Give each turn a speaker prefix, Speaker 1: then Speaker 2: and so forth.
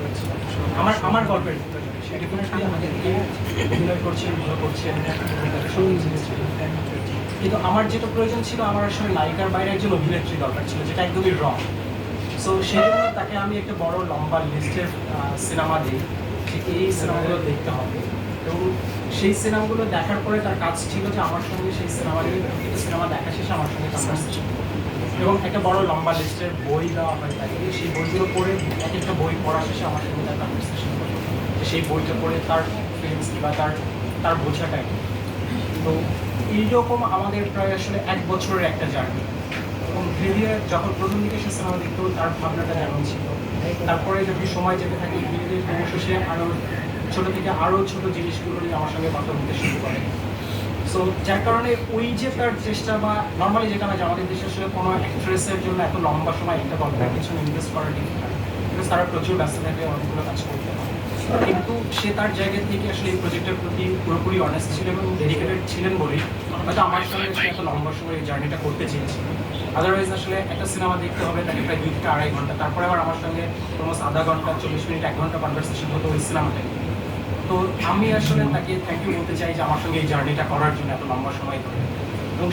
Speaker 1: করছে। কিন্তু আমার যেটা প্রয়োজন ছিল, আমার আসলে নায়িকার বাইরে একজন অভিনেত্রী দরকার ছিল, যেটা একদমই রং সো সেই জন্য তাকে আমি একটা বড়, লম্বা লিস্টের সিনেমা দিই। যে এই সিনেমাগুলো দেখতে হবে? এবং সেই সিনেমাগুলো দেখার পরে তার কাজ ছিল যে, আমার সঙ্গে সেই সিনেমা নিয়ে সিনেমা দেখা শেষে আমার সঙ্গে কনভার্সেশন এবং একটা বড় লম্বা লিস্টের বই দেওয়া হয় তাকে। সেই বইগুলো পড়ে এক একটা বই পড়া শেষে আমার সঙ্গে তার কনভার্সেশন করে সেই বইটা পড়ে তার ফিলিংস বা তার তার বোঝাটাই তো এইরকম আমাদের প্রায় আসলে এক বছরের একটা জার্নি এবং ধীরে যখন প্রথম দিকে সে সিনেমা দেখতো, তার ভাবনাটা যেমন ছিল? তারপরে যখন সময় যেতে থাকে, ধীরে ধীরে ক্রমশ সে আরও ছোটো থেকে আরও ছোটো জিনিসগুলো নিয়ে আমার সঙ্গে কথা বলতে শুরু করে। সো যার কারণে ওই যে তার চেষ্টা বা নর্মালি যে আমাদের দেশে আসলে কোনো অ্যাক্ট্রেসের জন্য এত লম্বা সময় একটা গল্পের পিছনে ইনভেস্ট করা ডিফিকাল্ট বিকজ তারা প্রচুর ব্যস্ত থাকে, অনেকগুলো কাজ করতে কিন্তু সে তার জায়গা থেকে আসলে এই প্রজেক্টের প্রতি পুরোপুরি অনেস্ট ছিল এবং ডেডিকেটেড ছিলেন বলেই। হয়তো আমার সঙ্গে সে এত লম্বা সময় এই জার্নিটা করতে চেয়েছিল আদারওয়াইজ আসলে একটা সিনেমা দেখতে হবে, তাকে প্রায় দুই থেকে আড়াই ঘণ্টা, তারপরে আবার আমার সঙ্গে অলমোস্ট আধা ঘণ্টা, চল্লিশ মিনিট, এক ঘণ্টা কনভারসেশন হতো ওই সিনেমাটা তো আমি আসলে তাকে থ্যাংক ইউ বলতে চাই যে আমার সঙ্গে এই জার্নিটা করার জন্য এত লম্বা সময় ধরে।